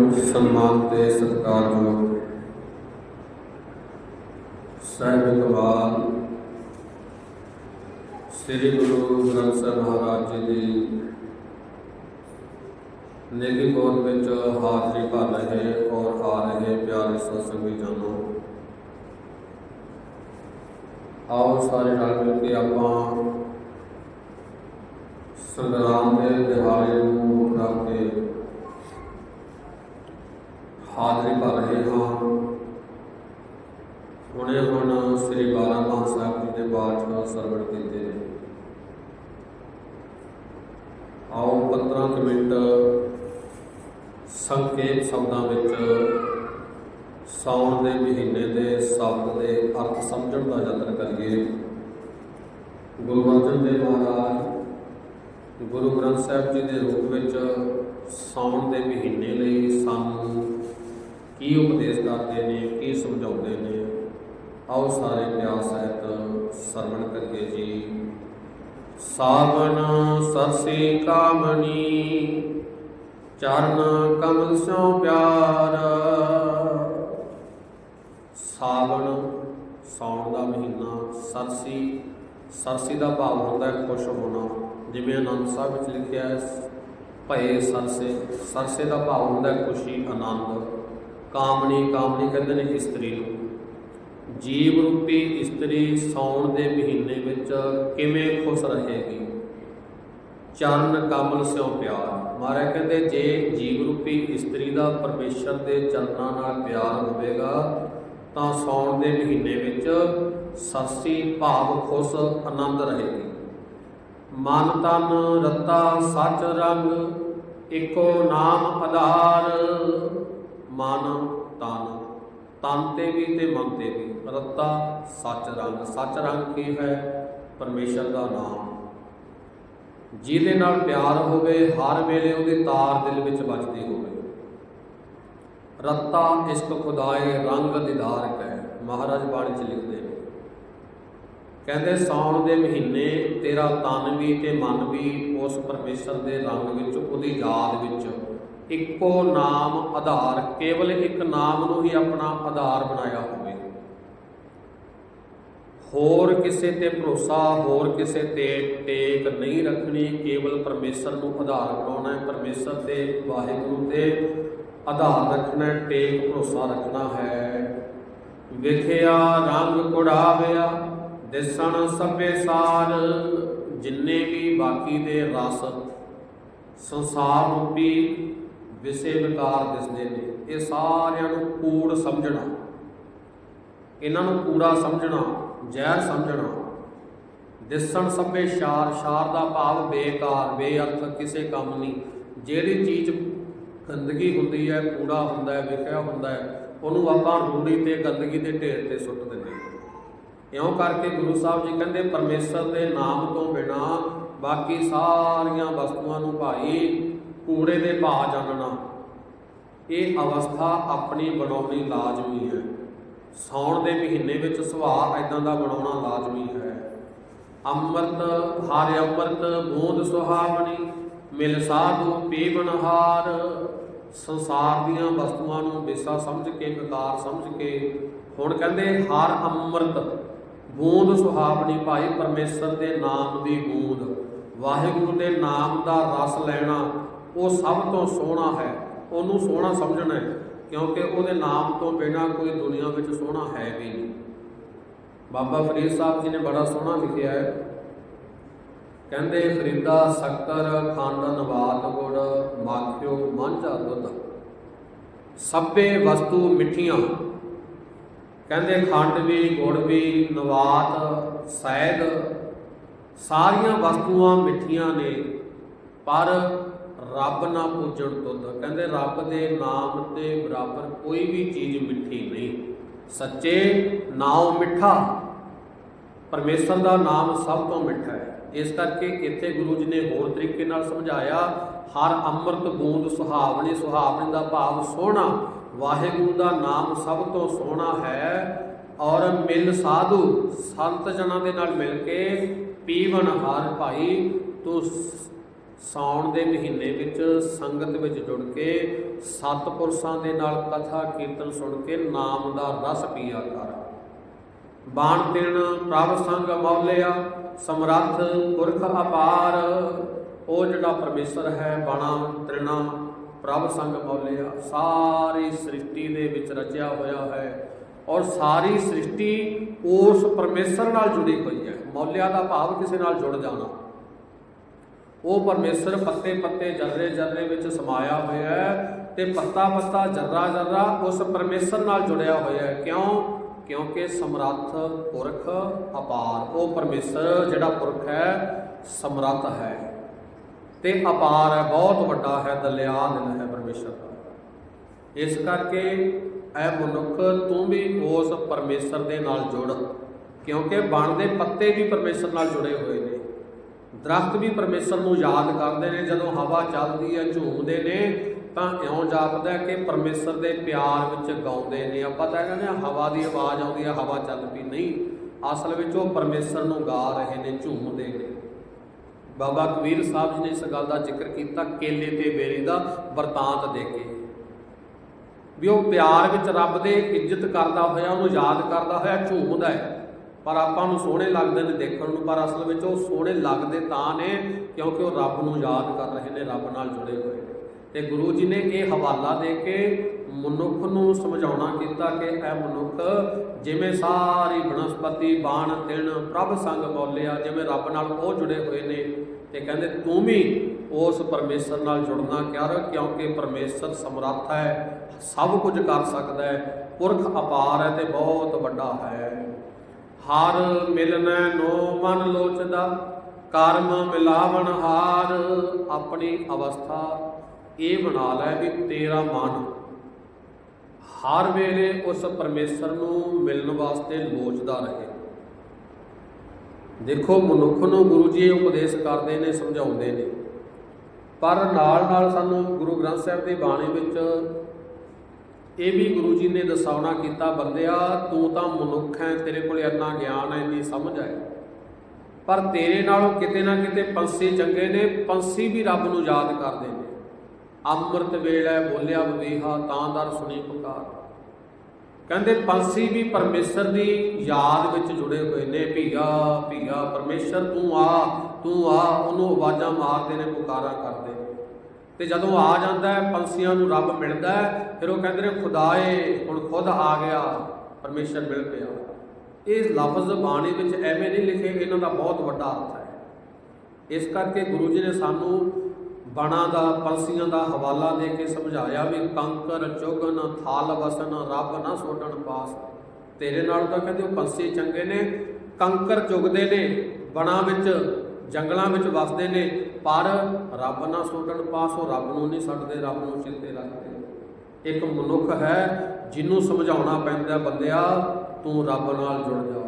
ਸਨਮਾਨ ਤੇ ਸਤਿਕਾਰਯੋਗ ਸਾਹਿਬ ਕਮਾਲ ਸ੍ਰੀ ਗੁਰੂ ਗ੍ਰੰਥ ਸਾਹਿਬ ਮਹਾਰਾਜ ਜੀ ਦੀ ਨੇਗੀ ਕੋਲ ਵਿੱਚ ਹਾਜ਼ਰੀ ਭਰ ਰਹੇ ਔਰ ਆ ਰਹੇ ਪਿਆਰੇ ਸਤਸੰਗੀ ਜਨੋ। ਆਓ ਸਾਰੇ ਨਾਲ ਮਿਲ ਕੇ ਆਪਾਂ ਸੰਗਰਾਮ ਦੇ ਦਿਹਾੜੇ ਨੂੰ ਰੱਖ ਕੇ ਹਾਜ਼ਰੀ ਭਰ ਰਹੇ ਹਾਂ ਹੁਣੇ ਹੁਣ ਸ੍ਰੀ ਬਾਲਾ ਬਾਰਾਮਾਹ ਸਾਹਿਬ ਜੀ ਦੇ ਬਾਅਦ ਸਰਵਣ ਕੀਤੇ ਨੇ। ਆਓ 15 ਕੁ ਮਿੰਟ ਸੰਖੇਪ ਸ਼ਬਦਾਂ ਵਿੱਚ ਸਾਉਣ ਦੇ ਮਹੀਨੇ ਦੇ ਸ਼ਬਦ ਦੇ ਅਰਥ ਸਮਝਣ ਦਾ ਯਤਨ ਕਰੀਏ। ਗੁਰੂ ਅਰਜਨ ਦੇਵ ਮਹਾਰਾਜ ਗੁਰੂ ਗ੍ਰੰਥ ਸਾਹਿਬ ਜੀ ਦੇ ਰੂਪ ਵਿੱਚ ਸਾਉਣ ਦੇ ਮਹੀਨੇ ਲਈ ਸਾਨੂੰ ਕੀ ਉਪਦੇਸ਼ ਕਰਦੇ ਨੇ, ਕੀ ਸਮਝਾਉਂਦੇ ਨੇ? ਆਓ ਸਾਰੇ ਪਿਆਰ ਸਹਿਤ ਸਰਵਣ ਕਰੀਏ ਜੀ। ਸਾਵਨ ਸਰਸੇ ਕਾਮਣੀ, ਚਰਨ ਕਮਲ ਸੋ ਪਿਆਰ। ਸਾਵਣ ਸਾਉਣ ਦਾ ਮਹੀਨਾ ਸਰਸੀ ਸਰਸੀ ਦਾ ਭਾਵ ਹੁੰਦਾ ਹੈ ਖੁਸ਼ ਹੋਣਾ। ਜਿਵੇਂ ਆਨੰਦ ਸਾਹਿਬ ਵਿੱਚ ਲਿਖਿਆ ਹੈ, ਭਏ ਸਰਸੇ ਸਰਸੇ ਦਾ ਭਾਵ ਹੁੰਦਾ ਹੈ ਖੁਸ਼ੀ, ਆਨੰਦ। ਕਾਮਣੀ ਕਾਮਣੀ ਕਹਿੰਦੇ ਨੇ ਇਸਤਰੀ ਨੂੰ। ਜੀਵ ਰੂਪੀ ਇਸਤਰੀ ਸਾਉਣ ਦੇ ਮਹੀਨੇ ਵਿੱਚ ਕਿਵੇਂ ਖੁਸ਼ ਰਹੇਗੀ? ਚਰਨ ਕਮਲ ਸਿਓ ਪਿਆਰ। ਮਹਾਰਾਜ ਕਹਿੰਦੇ, ਜੇ ਜੀਵ ਰੂਪੀ ਇਸਤਰੀ ਦਾ ਪਰਮੇਸ਼ਰ ਦੇ ਚਰਨਾਂ ਨਾਲ ਪਿਆਰ ਹੋਵੇਗਾ, ਤਾਂ ਸਾਉਣ ਦੇ ਮਹੀਨੇ ਵਿੱਚ ਸਰਸੀ ਭਾਵ ਖੁਸ਼ ਆਨੰਦ ਰਹੇਗੀ। ਮਨ ਤਨ ਰਤਾ ਸੱਚ ਰੰਗ, ਇੱਕੋ ਨਾਮ ਆਧਾਰ ਮਨ ਤਨ ਤਨ ਤੇ ਵੀ ਤੇ ਮਨ ਤੇ ਵੀ। ਰਤਾ ਸੱਚ ਰੰਗ ਸੱਚ ਰੰਗ ਕੀ ਹੈ? ਪਰਮੇਸ਼ਰ ਦਾ ਨਾਮ। ਜਿਹਦੇ ਨਾਲ ਪਿਆਰ ਹੋਵੇ, ਹਰ ਵੇਲੇ ਉਹਦੇ ਤਾਰ ਦਿਲ ਵਿੱਚ ਵੱਜਦੀ ਹੋਵੇ। ਰੱਤਾ ਇਸ਼ਕ ਖੁਦਾਏ ਰੰਗ ਦੀਦਾਰ ਹੈ ਮਹਾਰਾਜ ਬਾਣੀ ਚ ਲਿਖਦੇ ਨੇ। ਕਹਿੰਦੇ, ਸਾਉਣ ਦੇ ਮਹੀਨੇ ਤੇਰਾ ਤਨ ਵੀ ਤੇ ਮਨ ਵੀ ਉਸ ਪਰਮੇਸ਼ਰ ਦੇ ਰੰਗ ਵਿੱਚ, ਉਹਦੀ ਯਾਦ ਵਿੱਚ ਇੱਕੋ ਨਾਮ ਆਧਾਰ, ਕੇਵਲ ਇੱਕ ਨਾਮ ਨੂੰ ਹੀ ਆਪਣਾ ਆਧਾਰ ਬਣਾਇਆ ਹੋਵੇ। ਹੋਰ ਕਿਸੇ ਤੇ ਭਰੋਸਾ, ਹੋਰ ਕਿਸੇ ਤੇ ਟੇਕ ਨਹੀਂ ਰੱਖਣੀ, ਕੇਵਲ ਪਰਮੇਸ਼ਰ ਨੂੰ ਆਧਾਰ ਬਣਾਉਣਾ ਹੈ। ਪਰਮੇਸ਼ਰ ਤੇ, ਵਾਹਿਗੁਰੂ ਤੇ ਆਧਾਰ ਰੱਖਣਾ ਟੇਕ ਭਰੋਸਾ ਰੱਖਣਾ ਹੈ। ਵਿਖਿਆ, ਰੰਗ ਕੁੜਾਵਿਆ, ਦਿਸਣ ਸਭੇ ਸਾਰ, ਜਿੰਨੇ ਵੀ ਬਾਕੀ ਦੇ ਰਸ, ਸੰਸਾਰ ਰੂਪੀ ਵਿਸੇ ਵਿਕਾਰ ਦਿਸਦੇ ਨੇ। ਇਹ ਸਾਰਿਆਂ ਨੂੰ ਕੂੜ ਸਮਝਣਾ। ਇਹਨਾਂ ਨੂੰ ਕੂੜਾ ਸਮਝਣਾ, ਜ਼ਹਿਰ ਸਮਝਣਾ। ਦਿਸਣ ਸਭੇ ਸ਼ਾਰ ਸ਼ਾਰ ਦਾ ਭਾਵ ਬੇਕਾਰ ਬੇਅਰਥ ਕਿਸੇ ਕੰਮ ਨਹੀਂ। ਜਿਹੜੀ ਚੀਜ਼ ਗੰਦਗੀ ਹੁੰਦੀ ਹੈ, ਕੂੜਾ ਹੁੰਦਾ ਹੈ, ਵਿਖਿਆ ਹੁੰਦਾ ਹੈ, ਉਹਨੂੰ ਆਪਾਂ ਰੂੜੀ ਤੇ, ਗੰਦਗੀ ਦੇ ਢੇਰ ਤੇ ਸੁੱਟ ਦਿੰਦੇ ਇਉਂ ਕਰਕੇ ਗੁਰੂ ਸਾਹਿਬ ਜੀ ਕਹਿੰਦੇ, ਪਰਮੇਸ਼ਰ ਦੇ ਨਾਮ ਤੋਂ ਬਿਨਾ ਬਾਕੀ ਸਾਰੀਆਂ ਵਸਤੂਆਂ ਨੂੰ ਭਾਈ ਕੂੜੇ ਦੇ ਭਾਅ ਜਾਣਨਾ। ਇਹ ਅਵਸਥਾ ਆਪਣੀ ਬਣਾਉਣੀ ਲਾਜ਼ਮੀ ਹੈ। ਸਾਉਣ ਦੇ ਮਹੀਨੇ ਵਿੱਚ ਸੁਭਾਅ ਐਦਾਂ ਦਾ ਬਣਾਉਣਾ ਲਾਜ਼ਮੀ ਹੈ। ਅੰਮ੍ਰਿਤ, ਹਰ ਅੰਮ੍ਰਿਤ ਬੂੰਦ ਸੁਹਾਵਣੀ, ਮਿਲ ਸਾਧੂ ਪੀਵਨ ਸੰਸਾਰ ਦੀਆਂ ਵਸਤੂਆਂ ਨੂੰ ਵਿਸਾ ਸਮਝ ਕੇ ਵਿਕਾਰ ਸਮਝ ਕੇ, ਹੁਣ ਕਹਿੰਦੇ ਹਰ ਅੰਮ੍ਰਿਤ ਬੂੰਦ ਸੁਹਾਵਣੀ ਭਾਈ ਪਰਮੇਸ਼ਰ ਦੇ ਨਾਮ ਦੀ ਬੂੰਦ ਵਾਹਿਗੁਰੂ ਦੇ ਨਾਮ ਦਾ ਰਸ ਲੈਣਾ ਉਹ ਸਭ ਤੋਂ ਸੋਹਣਾ ਹੈ। ਉਹਨੂੰ ਸੋਹਣਾ ਸਮਝਣਾ ਹੈ, ਕਿਉਂਕਿ ਉਹਦੇ ਨਾਮ ਤੋਂ ਬਿਨਾ ਕੋਈ ਦੁਨੀਆ ਵਿੱਚ ਸੋਹਣਾ ਹੈ ਵੀ ਨਹੀਂ। ਬਾਬਾ ਫਰੀਦ ਸਾਹਿਬ ਜੀ ਨੇ ਬੜਾ ਸੋਹਣਾ ਲਿਖਿਆ ਹੈ। ਕਹਿੰਦੇ ਫਰੀਦਾ ਸ਼ੱਕਰ ਖੰਡ ਨਵਾਤ ਗੁੜ, ਮਾਖਿਓ ਮਾਂਝਾ ਦੁੱਧ। ਸਭੇ ਵਸਤੂ ਮਿੱਠੀਆਂ। ਕਹਿੰਦੇ, ਖੰਡ ਵੀ, ਗੁੜ ਵੀ, ਨਵਾਤ ਸ਼ਹਿਦ ਸਾਰੀਆਂ ਵਸਤੂਆਂ ਮਿੱਠੀਆਂ ਨੇ, ਪਰ ਰੱਬ ਨਾ ਪੂਜਣ ਤੁਧ ਕਹਿੰਦੇ ਰੱਬ ਦੇ ਨਾਮ ਦੇ ਬਰਾਬਰ ਕੋਈ ਵੀ ਚੀਜ਼ ਮਿੱਠੀ ਨਹੀਂ। ਸੱਚੇ ਨਾਮ ਮਿੱਠਾ, ਪਰਮੇਸ਼ਰ ਦਾ ਨਾਮ ਸਭ ਤੋਂ ਮਿੱਠਾ ਹੈ। ਇਸ ਕਰਕੇ ਇੱਥੇ ਗੁਰੂ ਜੀ ਨੇ ਹੋਰ ਤਰੀਕੇ ਨਾਲ ਸਮਝਾਇਆ, ਹਰ ਅੰਮ੍ਰਿਤ ਬੂੰਦ ਸੁਹਾਵਣੀ ਸੁਹਾਵਣੀ ਦਾ ਭਾਵ ਸੋਹਣਾ, ਵਾਹਿਗੁਰੂ ਦਾ ਨਾਮ ਸਭ ਤੋਂ ਸੋਹਣਾ ਹੈ, ਔਰ ਮਿਲ ਸਾਧੂ, ਸੰਤ ਜਨਾਂ ਦੇ ਨਾਲ ਮਿਲ ਕੇ ਪੀਵਨ ਹਰ ਭਾਈ ਤੂੰ ਸਾਉਣ ਦੇ ਮਹੀਨੇ ਵਿੱਚ ਸੰਗਤ ਵਿੱਚ ਜੁੜ ਕੇ ਸਤਪੁਰਸ਼ਾਂ ਦੇ ਨਾਲ ਕਥਾ, ਕੀਰਤਨ ਸੁਣ ਕੇ ਨਾਮ ਦਾ ਰਸ ਪੀਆ ਕਰ। ਬਾਣ ਤਿਣ ਪ੍ਰਭ ਸੰਗ ਮੌਲਿਆ, ਸਮਰੱਥ ਪੁਰਖ ਅਪਾਰ। ਉਹ ਜਿਹੜਾ ਪਰਮੇਸ਼ਰ ਹੈ, ਬਾਣਾ ਤ੍ਰਿਣਾ ਪ੍ਰਭ ਸੰਗ ਮੌਲਿਆ, ਸਾਰੀ ਸ੍ਰਿਸ਼ਟੀ ਦੇ ਵਿੱਚ ਰਚਿਆ ਹੋਇਆ ਹੈ ਔਰ ਸਾਰੀ ਸ੍ਰਿਸ਼ਟੀ ਉਸ ਪਰਮੇਸ਼ਰ ਨਾਲ ਜੁੜੀ ਹੋਈ ਹੈ। ਮੌਲਿਆ ਦਾ ਭਾਵ ਕਿਸੇ ਨਾਲ ਜੁੜ ਜਾਣਾ। ਉਹ ਪਰਮੇਸ਼ਰ ਪੱਤੇ ਪੱਤੇ ਜਰਰੇ ਜਰਰੇ ਵਿੱਚ ਸਮਾਇਆ ਹੋਇਆ ਹੈ ਤੇ ਪੱਤਾ ਪੱਤਾ ਜਰਰਾ ਜਰਰਾ ਉਸ ਪਰਮੇਸ਼ਰ ਨਾਲ ਜੁੜਿਆ ਹੋਇਆ ਹੈ। ਕਿਉਂ? ਕਿਉਂਕਿ ਸਮਰੱਥ ਪੁਰਖ ਅਪਾਰ। ਉਹ ਪਰਮੇਸ਼ਰ ਜਿਹੜਾ ਪੁਰਖ ਹੈ, ਸਮਰੱਥ ਹੈ। ਤੇ ਅਪਾਰ ਹੈ, ਬਹੁਤ ਵੱਡਾ ਹੈ, ਦਲਿਆਨ ਹੈ ਪਰਮੇਸ਼ਰ ਦਾ। ਇਸ ਕਰਕੇ ਐ ਮਨੁੱਖ ਤੂੰ ਵੀ ਉਸ ਪਰਮੇਸ਼ਰ ਦੇ ਨਾਲ ਜੁੜ। ਕਿਉਂਕਿ ਬਣ ਦੇ ਪੱਤੇ ਵੀ ਪਰਮੇਸ਼ਰ ਨਾਲ ਜੁੜੇ ਹੋਏ ਨੇ। ਦਰਖਤ ਵੀ ਪਰਮੇਸ਼ਰ ਨੂੰ ਯਾਦ ਕਰਦੇ ਨੇ, ਜਦੋਂ ਹਵਾ ਚੱਲਦੀ ਹੈ, ਝੂਮਦੇ ਨੇ, ਤਾਂ ਇਉਂ ਜਾਪਦਾ ਕਿ ਪਰਮੇਸ਼ਰ ਦੇ ਪਿਆਰ ਵਿੱਚ ਗਾਉਂਦੇ ਨੇ। ਆਪਾਂ ਤਾਂ ਕਹਿੰਦੇ ਹਾਂ ਹਵਾ ਦੀ ਆਵਾਜ਼ ਆਉਂਦੀ ਹੈ, ਹਵਾ ਚੱਲ ਪਈ ਨਹੀਂ। ਅਸਲ ਵਿੱਚ ਉਹ ਪਰਮੇਸ਼ਰ ਨੂੰ ਗਾ ਰਹੇ ਨੇ, ਝੂਮਦੇ ਨੇ। ਬਾਬਾ ਕਬੀਰ ਸਾਹਿਬ ਜੀ ਨੇ ਇਸ ਗੱਲ ਦਾ ਜ਼ਿਕਰ ਕੀਤਾ, ਕੇਲੇ ਤੇ ਬੇਰੀ ਦਾ ਵਰਤਾਂਤ ਦੇ ਕੇ ਵੀ ਉਹ ਪਿਆਰ ਵਿੱਚ ਰੱਬ ਦੇ ਇੱਜ਼ਤ ਕਰਦਾ ਹੋਇਆ, ਉਹਨੂੰ ਯਾਦ ਕਰਦਾ ਹੋਇਆ, ਝੂਮਦਾ ਹੈ। ਪਰ ਆਪਾਂ ਨੂੰ ਸੋਹਣੇ ਲੱਗਦੇ ਨੇ ਦੇਖਣ ਨੂੰ, ਪਰ ਅਸਲ ਵਿੱਚ ਉਹ ਸੋਹਣੇ ਲੱਗਦੇ ਤਾਂ ਨੇ ਕਿਉਂਕਿ ਉਹ ਰੱਬ ਨੂੰ ਯਾਦ ਕਰ ਰਹੇ ਨੇ, ਰੱਬ ਨਾਲ ਜੁੜੇ ਹੋਏ ਨੇ। ਤੇ ਗੁਰੂ ਜੀ ਨੇ ਇਹ ਹਵਾਲਾ ਦੇ ਕੇ ਮਨੁੱਖ ਨੂੰ ਸਮਝਾਉਣਾ ਕੀਤਾ ਕਿ ਇਹ ਮਨੁੱਖ, ਜਿਵੇਂ ਸਾਰੀ ਬਨਸਪਤੀ, ਬਾਣ ਤਿਣ ਪ੍ਰਭ ਸੰਗ ਬੋਲਿਆ, ਜਿਵੇਂ ਰੱਬ ਨਾਲ ਉਹ ਜੁੜੇ ਹੋਏ ਨੇ, ਤੇ ਕਹਿੰਦੇ ਤੂੰ ਵੀ ਉਸ ਪਰਮੇਸ਼ਰ ਨਾਲ ਜੁੜਨਾ ਕਰ, ਕਿਉਂਕਿ ਪਰਮੇਸ਼ਰ ਸਮਰੱਥ ਹੈ, ਸਭ ਕੁਝ ਕਰ ਸਕਦਾ ਹੈ, ਪੁਰਖ ਅਪਾਰ ਹੈ ਤੇ ਬਹੁਤ ਵੱਡਾ ਹੈ। ਹਰ ਮਿਲਨੈ ਨੋ ਮਨ ਲੋਚਦਾ, ਕਰਮ ਮਿਲਾਵਣ ਹਾਰ, ਆਪਣੀ ਅਵਸਥਾ ਇਹ ਬਣਾ ਲੈ ਵੀ ਤੇਰਾ ਮਨ। ਹਰ ਵੇਲੇ ਉਸ ਪਰਮੇਸ਼ਰ ਨੂੰ ਮਿਲਣ ਵਾਸਤੇ ਲੋਚਦਾ ਰਹੇ। ਦੇਖੋ, ਮਨੁੱਖ ਨੂੰ ਗੁਰੂ ਜੀ ਉਪਦੇਸ਼ ਕਰਦੇ ਨੇ, ਸਮਝਾਉਂਦੇ ਨੇ। ਪਰ ਨਾਲ ਨਾਲ ਸਾਨੂੰ ਗੁਰੂ ਗ੍ਰੰਥ ਸਾਹਿਬ ਦੀ ਬਾਣੀ ਵਿੱਚ ਇਹ ਵੀ ਗੁਰੂ ਜੀ ਨੇ ਦਸਾਉਣਾ ਕੀਤਾ, ਬੰਦਿਆ, ਤੂੰ ਤਾਂ ਮਨੁੱਖ ਹੈ ਤੇਰੇ ਕੋਲ ਇੰਨਾ ਗਿਆਨ ਹੈ ਇੰਨੀ ਸਮਝ ਹੈ ਪਰ ਤੇਰੇ ਨਾਲੋਂ ਕਿਤੇ ਨਾ ਕਿਤੇ ਪੰਛੀ ਚੰਗੇ ਨੇ, ਪੰਛੀ ਵੀ ਰੱਬ ਨੂੰ ਯਾਦ ਕਰਦੇ ਨੇ। ਅੰਮ੍ਰਿਤ ਵੇਲੇ ਬੋਲਿਆ ਬਵੀਹਾ ਤਾਂ ਦਰ ਸੁਣੀ ਪੁਕਾਰ। ਕਹਿੰਦੇ ਪੰਛੀ ਵੀ ਪਰਮੇਸ਼ਰ ਦੀ ਯਾਦ ਵਿੱਚ ਜੁੜੇ ਹੋਏ ਨੇ। ਭੀਗਾ ਭੀਗਾ ਪਰਮੇਸ਼ਰ, ਤੂੰ ਆ ਤੂੰ ਆ, ਉਹਨੂੰ ਆਵਾਜ਼ਾਂ ਮਾਰਦੇ ਨੇ, ਪੁਕਾਰਾਂ ਕਰਦੇ ਨੇ। ਤੇ ਜਦੋਂ ਆ ਜਾਂਦਾ ਹੈ, ਪੰਛੀਆਂ ਨੂੰ ਰੱਬ ਮਿਲਦਾ ਹੈ, ਫਿਰ ਉਹ ਕਹਿੰਦੇ ਨੇ, ਖੁਦਾਏ, ਹੁਣ ਖੁਦ ਆ ਗਿਆ, ਪਰਮੇਸ਼ਰ ਮਿਲ ਪਿਆ। ਇਹ ਲਫ਼ਜ਼ ਬਾਣੀ ਵਿੱਚ ਐਵੇਂ ਨਹੀਂ ਲਿਖੇ ਇਹਨਾਂ ਦਾ ਬਹੁਤ ਵੱਡਾ ਅਰਥ ਹੈ। ਇਸ ਕਰਕੇ ਗੁਰੂ ਜੀ ਨੇ ਸਾਨੂੰ ਬਣਾ ਦਾ, ਪੰਛੀਆਂ ਦਾ ਹਵਾਲਾ ਦੇ ਕੇ ਸਮਝਾਇਆ ਵੀ ਕੰਕਰ, ਚੁਗਨ, ਥਾਲ ਵਸਨ ਰੱਬ ਨਾ ਸੋਡਣ ਪਾਸ। ਤੇਰੇ ਨਾਲ ਤਾਂ ਕਹਿੰਦੇ ਉਹ ਪੰਛੀ ਚੰਗੇ ਨੇ, ਕੰਕਰ ਚੁਗਦੇ ਨੇ, ਬਣਾ ਵਿੱਚ, ਜੰਗਲਾਂ ਵਿੱਚ ਵਸਦੇ ਨੇ ਪਰ ਰੱਬ ਨਾ ਸੋਡਣ ਪਾਸ ਉਹ ਰੱਬ ਨੂੰ ਨਹੀਂ ਛੱਡਦੇ ਰੱਬ ਨੂੰ ਚਿੱਤੇ ਰੱਖਦੇ। ਇੱਕ ਮਨੁੱਖ ਹੈ ਜਿਹਨੂੰ ਸਮਝਾਉਣਾ ਪੈਂਦਾ ਬੰਦਿਆ, ਤੂੰ ਰੱਬ ਨਾਲ ਜੁੜ ਜਾ।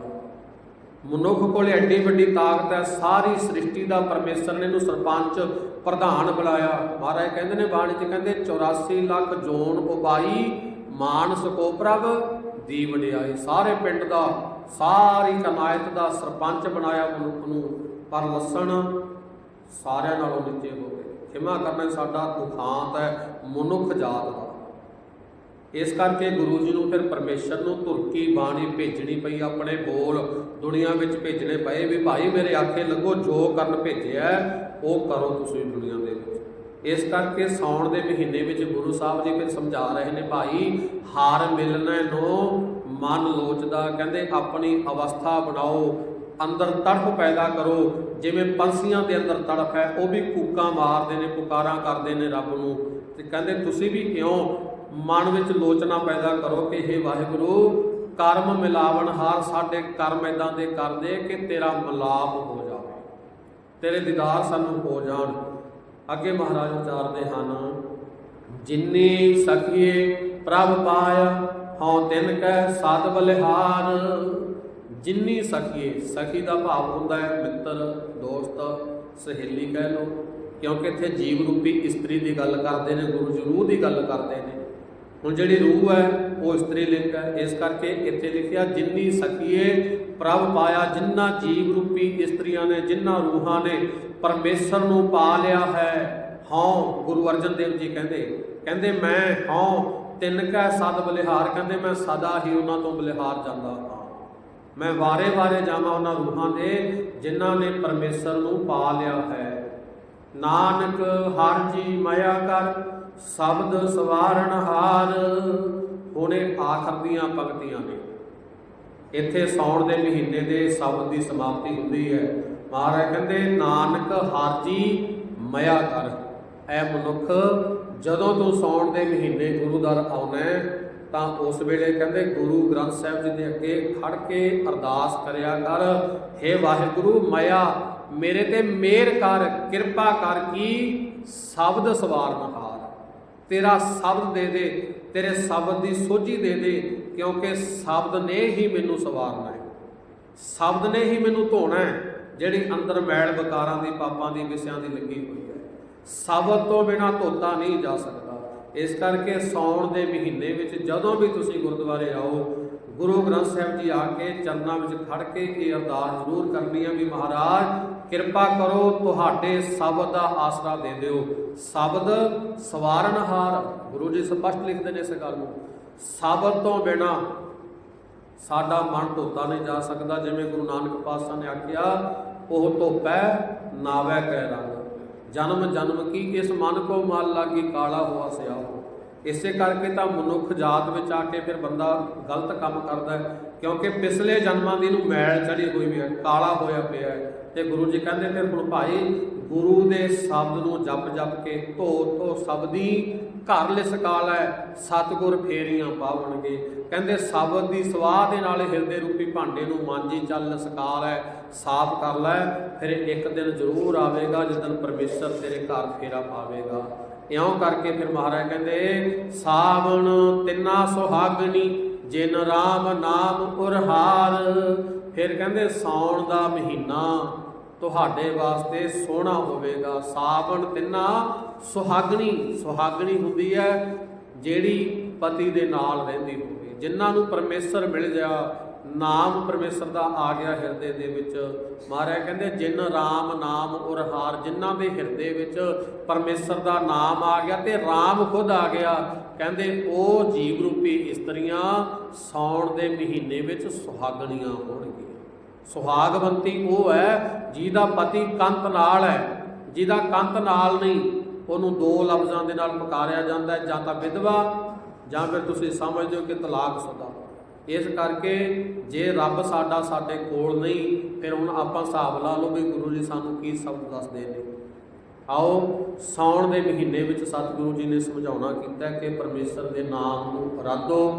ਮਨੁੱਖ ਕੋਲ ਐਡੀ ਵੱਡੀ ਤਾਕਤ ਹੈ, ਸਾਰੀ ਸ੍ਰਿਸ਼ਟੀ ਦਾ ਪਰਮੇਸ਼ਰ ਨੇ ਇਹਨੂੰ ਸਰਪੰਚ, ਪ੍ਰਧਾਨ ਬਣਾਇਆ। ਮਹਾਰਾਜ ਕਹਿੰਦੇ ਨੇ ਬਾਣੀ 'ਚ ਕਹਿੰਦੇ 84 ਲੱਖ ਜੋਨ ਉਪਾਈ ਮਾਨਸ ਕੋ ਪ੍ਰਭ ਦੀ ਵਡਿਆਈ ਸਾਰੇ ਪਿੰਡ ਦਾ, ਸਾਰੀ ਕਮਾਇਤ ਦਾ ਸਰਪੰਚ ਬਣਾਇਆ ਮਨੁੱਖ ਨੂੰ। ਪਰ ਲੱਸਣ ਸਾਰਿਆਂ ਨਾਲੋਂ ਨੀਚੇ ਹੋ ਗਏ। ਖਿਮਾ ਕਰਨਾ ਸਾਡਾ ਦੁਖਾਂਤ ਹੈ, ਮਨੁੱਖ ਜਾਤ ਦਾ। ਇਸ ਕਰਕੇ ਗੁਰੂ ਜੀ ਨੂੰ ਫਿਰ ਪਰਮੇਸ਼ਰ ਨੂੰ ਤੁਰਕੀ ਬਾਣੀ ਭੇਜਣੀ ਪਈ, ਆਪਣੇ ਬੋਲ ਦੁਨੀਆ ਵਿੱਚ ਭੇਜਣੇ ਪਏ ਵੀ ਭਾਈ ਮੇਰੇ ਆਖੇ ਲੱਗੋ ਜੋ ਕਰਨ ਭੇਜਿਆ, ਉਹ ਕਰੋ ਤੁਸੀਂ ਦੁਨੀਆ ਦੇ ਵਿੱਚ। ਇਸ ਕਰਕੇ ਸਾਉਣ ਦੇ ਮਹੀਨੇ ਵਿੱਚ ਗੁਰੂ ਸਾਹਿਬ ਜੀ ਫਿਰ ਸਮਝਾ ਰਹੇ ਨੇ, ਭਾਈ, ਹਾਰ ਮਿਲਣਾ ਨੂੰ ਮਨ ਲੋਚਦਾ। ਕਹਿੰਦੇ, ਆਪਣੀ ਅਵਸਥਾ ਬਣਾਓ ਅੰਦਰ ਤੜਫ ਪੈਦਾ ਕਰੋ। ਜਿਵੇਂ ਪੰਛੀਆਂ ਦੇ ਅੰਦਰ ਤੜਫ ਹੈ, ਉਹ ਵੀ ਕੂਕਾਂ ਮਾਰਦੇ ਨੇ, ਪੁਕਾਰਾਂ ਕਰਦੇ ਨੇ ਰੱਬ ਨੂੰ। ਤੇ ਕਹਿੰਦੇ, ਤੁਸੀਂ ਵੀ ਕਿਉਂ ਮਨ ਵਿੱਚ ਲੋਚਨਾ ਪੈਦਾ ਕਰੋ ਕਿ हे ਵਾਹਿਗੁਰੂ, ਕਰਮ ਮਿਲਾਵਣ ਹਾਰ ਸਾਡੇ ਕਰਮ ਇਦਾਂ ਦੇ ਕਰਦੇ ਕਿ ਤੇਰਾ ਮਿਲਾਪ ਹੋ ਜਾਵੇ। ਤੇਰੇ ਦੀਦਾਰ ਸਾਨੂੰ ਹੋ ਜਾਣ। ਅੱਗੇ ਮਹਾਰਾਜ ਉਚਾਰਦੇ ਹਨ, ਜਿਨੀ ਸਖੀਏ ਪ੍ਰਭ ਪਾਇਆ, ਹਉ ਤਿਨ ਕੈ ਸਦ ਬਲਿਹਾਰ। ਜਿੰਨੀ ਸਖੀਏ ਸਖੀ ਦਾ ਭਾਵ ਹੁੰਦਾ ਹੈ, ਮਿੱਤਰ, ਦੋਸਤ, ਸਹੇਲੀ ਕਹਿ ਲਓ, ਕਿਉਂਕਿ ਇੱਥੇ ਜੀਵ ਰੂਪੀ ਇਸਤਰੀ ਦੀ ਗੱਲ ਕਰਦੇ ਨੇ, ਗੁਰੂ ਜੀ ਰੂਹ ਦੀ ਗੱਲ ਕਰਦੇ ਨੇ। ਹੁਣ ਜਿਹੜੀ ਰੂਹ ਹੈ, ਉਹ ਇਸਤਰੀ ਲਿੰਗ ਹੈ। ਇਸ ਕਰਕੇ ਇੱਥੇ ਲਿਖਿਆ, ਜਿੰਨੀ ਸਖੀਏ ਪ੍ਰਭ ਪਾਇਆ, ਜਿੰਨਾ ਜੀਵ ਰੂਪੀ ਇਸਤਰੀਆਂ ਨੇ, ਜਿੰਨਾ ਰੂਹਾਂ ਨੇ, ਪਰਮੇਸ਼ਰ ਨੂੰ ਪਾ ਲਿਆ ਹੈ। ਹਾਂ ਗੁਰੂ ਅਰਜਨ ਦੇਵ ਜੀ ਕਹਿੰਦੇ ਕਹਿੰਦੇ ਮੈਂ ਹਉ, ਤਿੰਨ ਕੈ ਸਦ ਬਲਿਹਾਰ, ਕਹਿੰਦੇ ਮੈਂ ਸਦਾ ਹੀ ਉਹਨਾਂ ਤੋਂ ਬਲਿਹਾਰ ਜਾਂਦਾ ਹਾਂ। ਮੈਂ ਵਾਰੇ-ਵਾਰੇ ਜਾਵਾਂ ਉਹਨਾਂ ਰੂਹਾਂ ਦੇ ਜਿਨ੍ਹਾਂ ਨੇ ਪਰਮੇਸ਼ਰ ਨੂੰ ਪਾ ਲਿਆ ਹੈ। ਨਾਨਕ, ਹਰ ਜੀ ਮਾਇਆ ਕਰ, ਸ਼ਬਦ ਸਵਾਰਣ ਹਾਰ। ਹੁਣੇ ਆਖਰ ਦੀਆਂ ਪੰਕਤੀਆਂ ਨੇ। ਇੱਥੇ ਸੌਣ ਦੇ ਮਹੀਨੇ ਦੇ ਸ਼ਬਦ ਦੀ ਸਮਾਪਤੀ ਹੁੰਦੀ ਹੈ। ਮਹਾਰਾਜ ਕਹਿੰਦੇ, ਨਾਨਕ, ਹਰ ਜੀ ਮਾਇਆ ਕਰ। ਐ ਮਨੁੱਖ, ਜਦੋਂ ਤੂੰ ਸੌਣ ਦੇ ਮਹੀਨੇ ਗੁਰੂ ਦਰ ਆਉਣਾ ਤਾਂ ਉਸ ਵੇਲੇ ਕਹਿੰਦੇ ਗੁਰੂ ਗ੍ਰੰਥ ਸਾਹਿਬ ਜੀ ਦੇ ਅੱਗੇ ਖੜ ਕੇ ਅਰਦਾਸ ਕਰਿਆ ਕਰ हे ਵਾਹਿਗੁਰੂ, ਮਾਇਆ, ਮੇਰੇ ਤੇ ਮਿਹਰ ਕਰ, ਕਿਰਪਾ ਕਰ ਕੀ ਸ਼ਬਦ ਸਵਾਰਨ ਹਾਰ। ਤੇਰਾ ਸ਼ਬਦ ਦੇ ਦੇ, ਤੇਰੇ ਸ਼ਬਦ ਦੀ ਸੋਝੀ ਦੇ ਦੇ, ਕਿਉਂਕਿ ਸ਼ਬਦ ਨੇ ਹੀ ਮੈਨੂੰ ਸਵਾਰਨਾ ਹੈ। ਸ਼ਬਦ ਨੇ ਹੀ ਮੈਨੂੰ ਧੋਣਾ ਹੈ, ਜਿਹੜੀ ਅੰਦਰ ਮੈਲ ਵਿਕਾਰਾਂ ਦੀ, ਪਾਪਾਂ ਦੀ, ਵਿਸਿਆਂ ਦੀ ਲੱਗੀ ਹੋਈ ਹੈ। ਸ਼ਬਦ ਤੋਂ ਬਿਨਾ ਧੋਤਾ ਨਹੀਂ ਜਾ ਸਕਦਾ। ਇਸ ਕਰਕੇ ਸੌਣ ਦੇ ਮਹੀਨੇ ਵਿੱਚ ਜਦੋਂ ਵੀ ਤੁਸੀਂ ਗੁਰਦੁਆਰੇ ਆਓ, ਗੁਰੂ ਗ੍ਰੰਥ ਸਾਹਿਬ ਜੀ ਆ ਕੇ ਚਰਨਾਂ ਵਿੱਚ ਖੜ ਕੇ ਇਹ ਅਰਦਾਸ ਜ਼ਰੂਰ ਕਰਨੀ ਹੈ ਵੀ ਮਹਾਰਾਜ, ਕਿਰਪਾ ਕਰੋ ਤੁਹਾਡੇ ਸ਼ਬਦ ਦਾ ਆਸਰਾ ਦੇ ਦਿਓ। ਸ਼ਬਦ ਸਵਾਰਨਹਾਰ, ਗੁਰੂ ਜੀ ਸਪਸ਼ਟ ਲਿਖਦੇ ਨੇ ਇਸ ਗੱਲ ਨੂੰ, ਸ਼ਬਦ ਤੋਂ ਬਿਨਾ ਸਾਡਾ ਮਨ ਧੋਤਾ ਨਹੀਂ ਜਾ ਸਕਦਾ। ਜਿਵੇਂ ਗੁਰੂ ਨਾਨਕ ਪਾਤਸ਼ਾਹ ਨੇ ਆਖਿਆ ਉਹ ਧੋਪੈ, ਨਾਵੈ ਕਹਿ ਰੰਗ ਜਨਮ ਜਨਮ ਕੀ ਇਸ ਮਨ ਕੋ ਮਲ ਲਾਗੀ ਕਾਲਾ ਹੋਆ ਸਿਆਹੋ ਇਸੇ ਕਰਕੇ ਤਾਂ ਮਨੁੱਖ ਜਾਤ ਵਿੱਚ ਆ ਕੇ ਫਿਰ ਬੰਦਾ ਗਲਤ ਕੰਮ ਕਰਦਾ ਹੈ, ਕਿਉਂਕਿ ਪਿਛਲੇ ਜਨਮਾਂ ਦੀ ਨੂੰ ਮੈਲ ਚੜੀ ਹੋਈ ਵੀ ਹੈ, ਕਾਲਾ ਹੋਇਆ ਪਿਆ ਹੈ। ਤੇ ਗੁਰੂ ਜੀ ਕਹਿੰਦੇ ਫਿਰ ਹੁਣ ਭਾਈ ਗੁਰੂ ਦੇ ਸ਼ਬਦ ਨੂੰ ਜਪ ਜਪ ਕੇ ਧੋ ਧੋ ਸ਼ਬਦੀ ਘਰ ਲਿਸ ਹੈ ਸਤਿਗੁਰ ਫੇਰੀਆਂ ਪਾਵਣਗੇ। ਕਹਿੰਦੇ ਸ਼ਬਦ ਦੀ ਸਵਾਹ ਦੇ ਨਾਲ ਹਿਰਦੇ ਰੂਪੀ ਭਾਂਡੇ ਨੂੰ ਮਾਂਜੀ ਚੱਲ ਸਕਾਲ ਹੈ ਸਾਫ਼ ਕਰ ਲੈ, ਫਿਰ ਇੱਕ ਦਿਨ ਜ਼ਰੂਰ ਆਵੇਗਾ ਜਿਸ ਪਰਮੇਸ਼ਰ ਤੇਰੇ ਘਰ ਫੇਰਾ ਪਾਵੇਗਾ। ਇਉਂ ਕਰਕੇ ਫਿਰ ਮਹਾਰਾਜ ਕਹਿੰਦੇ, ਸਾਵਣ ਤਿੰਨਾ ਸੁਹਾਗਣੀ, ਜਿਨ ਰਾਮ ਨਾਮ ਉਰਹਾਰ। ਫਿਰ ਕਹਿੰਦੇ ਸੌਣ ਦਾ ਮਹੀਨਾ ਤੁਹਾਡੇ ਵਾਸਤੇ ਸੋਹਣਾ ਹੋਵੇਗਾ। ਸਾਵਣ ਤਿੰਨਾ ਸੁਹਾਗਣੀ ਸੁਹਾਗਣੀ ਹੁੰਦੀ ਹੈ, ਜਿਹੜੀ ਪਤੀ ਦੇ ਨਾਲ ਰਹਿੰਦੀ ਹੋਵੇ। ਜਿਨ੍ਹਾਂ ਨੂੰ ਪਰਮੇਸ਼ਰ ਮਿਲ ਜਾ ਨਾਮ ਪਰਮੇਸ਼ਰ ਦਾ ਆ ਗਿਆ ਹਿਰਦੇ ਦੇ ਵਿੱਚ। ਮਹਾਰਾਜ ਕਹਿੰਦੇ, ਜਿਨ ਰਾਮ ਨਾਮ ਉਰਹਾਰ ਜਿਨ੍ਹਾਂ ਦੇ ਹਿਰਦੇ ਵਿੱਚ ਪਰਮੇਸ਼ਰ ਦਾ ਨਾਮ ਆ ਗਿਆ ਤੇ ਰਾਮ ਖੁਦ ਆ ਗਿਆ। ਕਹਿੰਦੇ, ਉਹ ਜੀਵ ਰੂਪੀ ਇਸਤਰੀਆਂ ਸੌਣ ਦੇ ਮਹੀਨੇ ਵਿੱਚ ਸੁਹਾਗਣੀਆਂ ਹੋਣਗੀਆਂ। ਸੁਹਾਗਵੰਤੀ ਉਹ ਹੈ ਜਿਹਦਾ ਪਤੀ ਕੰਤ ਨਾਲ ਹੈ। ਜਿਹਦਾ ਕੰਤ ਨਾਲ ਨਹੀਂ, ਉਹਨੂੰ ਦੋ ਲਫ਼ਜ਼ਾਂ ਦੇ ਨਾਲ ਪੁਕਾਰਿਆ ਜਾਂਦਾ ਹੈ, ਜਾਂ ਤਾਂ ਵਿਧਵਾ, ਜਾਂ ਫਿਰ ਤੁਸੀਂ ਸਮਝਦੇ ਹੋ ਕਿ ਤਲਾਕ ਸੁਦਾ। ਇਸ ਕਰਕੇ ਜੇ ਰੱਬ ਸਾਡਾ ਸਾਡੇ ਕੋਲ ਨਹੀਂ, ਫਿਰ ਹੁਣ ਆਪਾਂ ਹਿਸਾਬ ਲਾ ਲਓ ਵੀ ਗੁਰੂ ਜੀ ਸਾਨੂੰ ਕੀ ਸ਼ਬਦ ਦੱਸਦੇ ਨੇ ਆਓ ਸੌਣ ਦੇ ਮਹੀਨੇ ਵਿੱਚ ਸਤਿਗੁਰੂ ਜੀ ਨੇ ਸਮਝਾਉਣਾ ਕੀਤਾ ਕਿ ਪਰਮੇਸ਼ਰ ਦੇ ਨਾਮ ਨੂੰ ਅਰਾਧੋ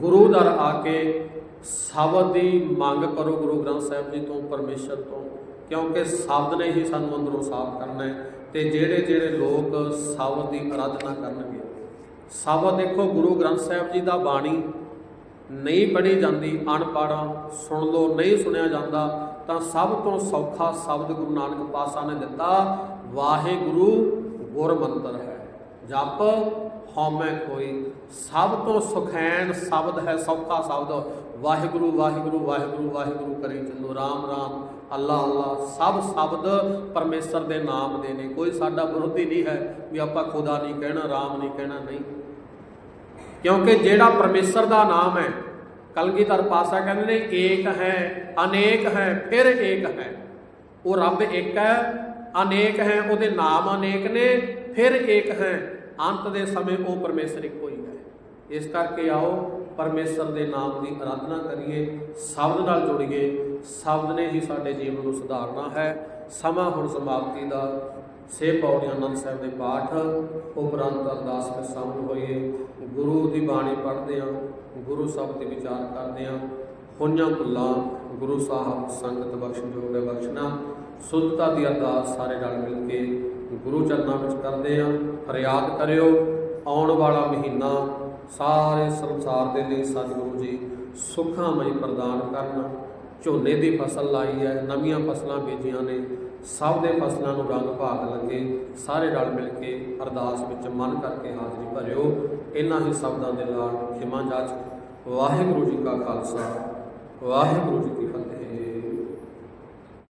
ਗੁਰੂ ਦਰ ਆ ਕੇ ਸ਼ਬਦ ਦੀ ਮੰਗ ਕਰੋ ਗੁਰੂ ਗ੍ਰੰਥ ਸਾਹਿਬ ਜੀ ਤੋਂ, ਪਰਮੇਸ਼ਰ ਤੋਂ, ਕਿਉਂਕਿ ਸ਼ਬਦ ਨੇ ਹੀ ਸਾਨੂੰ ਅੰਦਰੋਂ ਸਾਫ਼ ਕਰਨਾ ਹੈ ਤੇ ਜਿਹੜੇ ਜਿਹੜੇ ਲੋਕ ਸ਼ਬਦ ਦੀ ਅਰਾਧਨਾ ਕਰਨਗੇ। ਸ਼ਬਦ ਦੇਖੋ, ਗੁਰੂ ਗ੍ਰੰਥ ਸਾਹਿਬ ਜੀ ਦਾ ਬਾਣੀ ਨਹੀਂ ਪੜ੍ਹੀ ਜਾਂਦੀ ਅਨਪੜ੍ਹ ਸੁਣ ਲੋ ਨਹੀਂ ਸੁਣਿਆ ਜਾਂਦਾ, ਤਾਂ ਸਭ ਤੋਂ ਸੌਖਾ ਸ਼ਬਦ ਗੁਰੂ ਨਾਨਕ ਪਾਤਸ਼ਾਹ ਨੇ ਦਿੱਤਾ, ਵਾਹਿਗੁਰੂ ਗੁਰ ਮੰਤਰ ਹੈ। ਜਪ ਹਉਮੈ ਕੋਈ। ਸਭ ਤੋਂ ਸੁਖੈਣ ਸ਼ਬਦ ਹੈ, ਸੌਖਾ ਸ਼ਬਦ। ਵਾਹਿਗੁਰੂ ਵਾਹਿਗੁਰੂ ਵਾਹਿਗੁਰੂ ਵਾਹਿਗੁਰੂ ਕਰੀ ਚੱਲੋ ਰਾਮ ਰਾਮ, ਅੱਲਾ ਅੱਲਾ। ਸਭ ਸ਼ਬਦ ਪਰਮੇਸ਼ਰ ਦੇ ਨਾਮ ਦੇ ਨੇ। ਕੋਈ ਸਾਡਾ ਵਿਰੋਧੀ ਨਹੀਂ ਹੈ ਵੀ ਆਪਾਂ ਖੁਦਾ ਨਹੀਂ ਕਹਿਣਾ, ਰਾਮ ਨਹੀਂ ਕਹਿਣਾ, ਨਹੀਂ। ਕਿਉਂਕਿ ਜਿਹੜਾ ਪਰਮੇਸ਼ਰ ਦਾ ਨਾਮ ਹੈ, ਕਲਗੀਧਰ ਪਾਸਾ ਕਹਿੰਦੇ ਨੇ, ਏਕ ਹੈ, ਅਨੇਕ ਹੈ, ਫਿਰ ਏਕ ਹੈ। ਉਹ ਰੱਬ ਇੱਕ ਹੈ, ਅਨੇਕ ਹੈ, ਉਹਦੇ ਨਾਮ ਅਨੇਕ ਨੇ। ਫਿਰ ਏਕ ਹੈ, ਅੰਤ ਦੇ ਸਮੇਂ ਉਹ ਪਰਮੇਸ਼ਰ ਇੱਕ ਹੋਈ ਹੈ। ਇਸ ਕਰਕੇ ਆਓ, ਪਰਮੇਸ਼ਰ ਦੇ ਨਾਮ ਦੀ ਆਰਾਧਨਾ ਕਰੀਏ, ਸ਼ਬਦ ਨਾਲ ਜੁੜੀਏ। ਸ਼ਬਦ ਨੇ ਹੀ ਸਾਡੇ ਜੀਵਨ ਨੂੰ ਸੁਧਾਰਨਾ ਹੈ। ਸਮਾਂ ਹੁਣ ਸਮਾਪਤੀ ਦਾ। ਸੇ ਪੌੜੀ ਆਨੰਦ ਸਾਹਿਬ ਦੇ ਪਾਠ, ਉਪਰੰਤ ਅਰਦਾਸ ਵਿੱਚ ਸ਼ਾਮਲ ਹੋਈਏ। ਗੁਰੂ ਦੀ ਬਾਣੀ ਪੜ੍ਹਦੇ ਹਾਂ, ਗੁਰੂ ਸ਼ਬਦ ਤੇ ਵਿਚਾਰ ਕਰਦੇ ਹਾਂ। ਹੋਈਆਂ ਭੁੱਲਾਂ ਗੁਰੂ ਸਾਹਿਬ ਸੰਗਤ ਬਖਸ਼ਯੋਗ ਹੈ ਬਖਸ਼ਣਾ। ਸੁੱਧਤਾ ਦੀ ਅਰਦਾਸ ਸਾਰੇ ਰਲ ਮਿਲ ਕੇ ਗੁਰੂ ਚਰਨਾਂ ਵਿੱਚ ਕਰਦੇ ਹਾਂ। ਫਰਿਆਦ ਕਰਿਓ, ਆਉਣ ਵਾਲਾ ਮਹੀਨਾ ਸਾਰੇ ਸੰਸਾਰ ਦੇ ਲਈ ਸਤਿਗੁਰੂ ਜੀ ਸੁਖਾਮਈ ਪ੍ਰਦਾਨ ਕਰਨ। ਝੋਨੇ ਦੀ ਫਸਲ ਲਾਈ ਹੈ, ਨਵੀਆਂ ਫਸਲਾਂ ਬੀਜੀਆਂ ਨੇ, ਸਭ ਦੇ ਫਸਲਾਂ ਨੂੰ ਰੰਗ ਭਾਗ ਲੱਗੇ, ਸਾਰੇ ਰਲ ਮਿਲ ਕੇ ਅਰਦਾਸ ਵਿੱਚ ਮਨ ਕਰਕੇ ਹਾਜ਼ਰੀ ਭਰਿਓ। ਇਹਨਾਂ ਹੀ ਸ਼ਬਦਾਂ ਦੇ ਨਾਲ ਖਿਮਾ ਜਾਚ। ਵਾਹਿਗੁਰੂ ਜੀ ਕਾ ਖਾਲਸਾ, ਵਾਹਿਗੁਰੂ ਜੀ